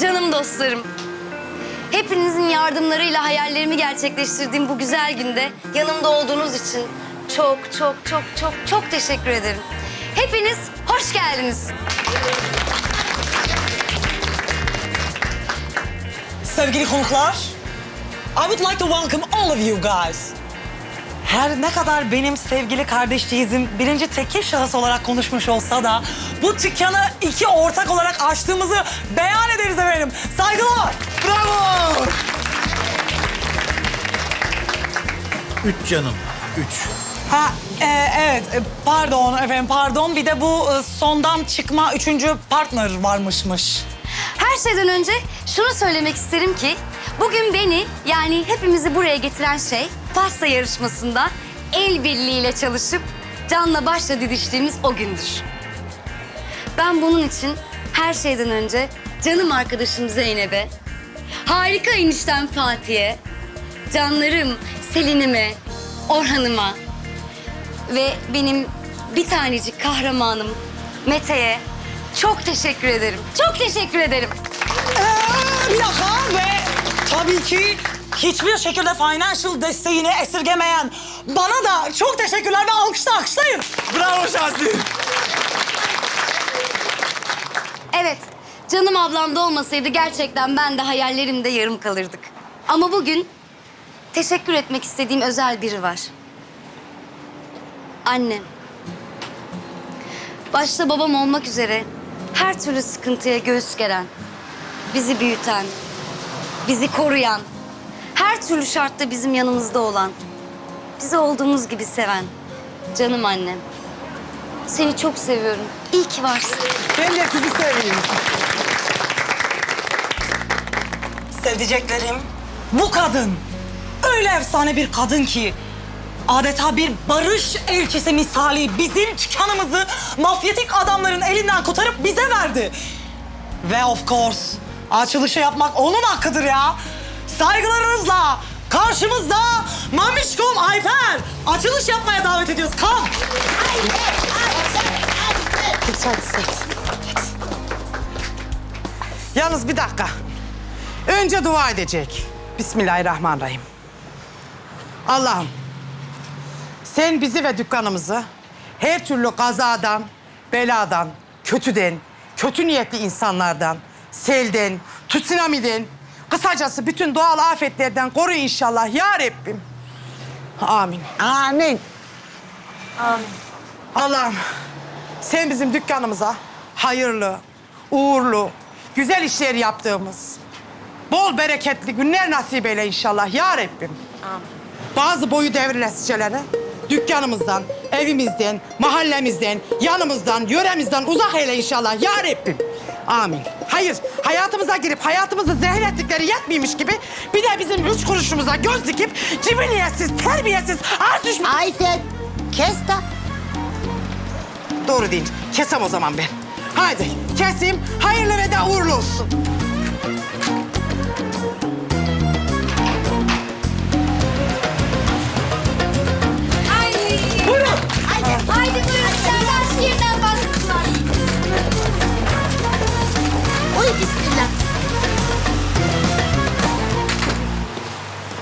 canım dostlarım. Hepinizin yardımlarıyla hayallerimi gerçekleştirdiğim bu güzel günde yanımda olduğunuz için çok çok çok çok çok teşekkür ederim. Hepiniz hoş geldiniz. Sevgili konuklar, I would like to welcome all of you guys. Her ne kadar benim sevgili kardeşliğizim birinci tekil şahıs olarak konuşmuş olsa da bu dükkanı iki ortak olarak açtığımızı beyan ederiz efendim. Saygılar. Bravo. Üç canım. Üç. Ha e, evet e, pardon efendim pardon bir de bu e, sondan çıkma üçüncü partner varmışmış. Her şeyden önce şunu söylemek isterim ki bugün beni yani hepimizi buraya getiren şey pasta yarışmasında el birliğiyle çalışıp canla başla didiştiğimiz o gündür. Ben bunun için her şeyden önce canım arkadaşım Zeynep'e, harika eniştem Fatih'e, canlarım Selin'ime, Orhan'ıma ve benim bir tanecik kahramanım Mete'ye çok teşekkür ederim. Çok teşekkür ederim. Ee, bir dakika ve tabii ki hiçbir şekilde financial desteğini esirgemeyen bana da çok teşekkürler ve alkışla alkışlayın. Bravo Şazi. Evet, canım ablam da olmasaydı gerçekten ben de hayallerimde yarım kalırdık. Ama bugün teşekkür etmek istediğim özel biri var. Annem. Başta babam olmak üzere her türlü sıkıntıya göğüs geren, bizi büyüten, bizi koruyan, her türlü şartta bizim yanımızda olan, bizi olduğumuz gibi seven canım annem. Seni çok seviyorum. İyi ki varsın. Ben de sizi seviyorum. Sevdiceklerim, bu kadın öyle efsane bir kadın ki adeta bir barış elçisi misali bizim dükkanımızı mafyatik adamların elinden kurtarıp bize verdi. Ve of course açılışı yapmak onun hakkıdır ya. Saygılarınızla karşımızda Mamişkom Ayfer açılış yapmaya davet ediyoruz. Come. Yalnız bir dakika. Önce dua edecek. Bismillahirrahmanirrahim. Allah'ım sen bizi ve dükkanımızı her türlü kazadan, beladan, kötüden, kötü niyetli insanlardan, selden, tsunami'den, kısacası bütün doğal afetlerden koru inşallah ya Rabbim. Amin. Amin. Allah'ım sen bizim dükkanımıza hayırlı, uğurlu, güzel işler yaptığımız, bol bereketli günler nasip eyle inşallah ya Rabbim. Bazı boyu devrilesiceleri dükkanımızdan, evimizden, mahallemizden, yanımızdan, yöremizden uzak eyle inşallah ya Rabbim. Amin. Hayır, hayatımıza girip hayatımızı zehir ettikleri yetmiyormuş gibi bir de bizim üç kuruşumuza göz dikip cibiliyetsiz, terbiyesiz, ar düşman... Ayten kes de. Doğru değil. Kesem o zaman ben. Haydi keseyim. Hayırlı ve de uğurlu olsun.